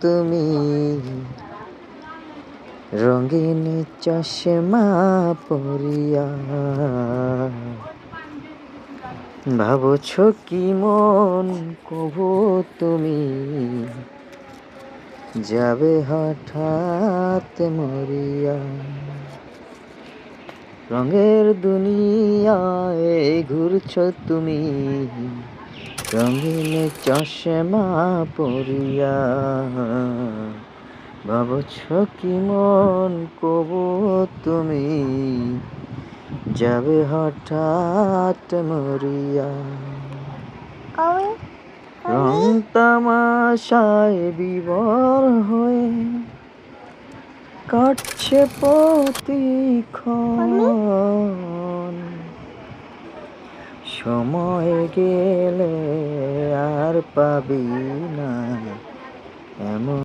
তুমি? রঙিন চশমা পরিয়া। ভাবছ কি মন কবু তুমি? যাবে হঠাৎ মরিয়া। রঙের দুনিয়ায় ঘুরছ তুমি? রঙিন চশমা পরিয়া ভাবছ কি মন কবু তুমি? যাবে হঠাৎ মরিয়া। রং তামাশায় বিবর হয়ে কাটছে প্রতিক্ষণ। সময় গেলে আর পাবি না।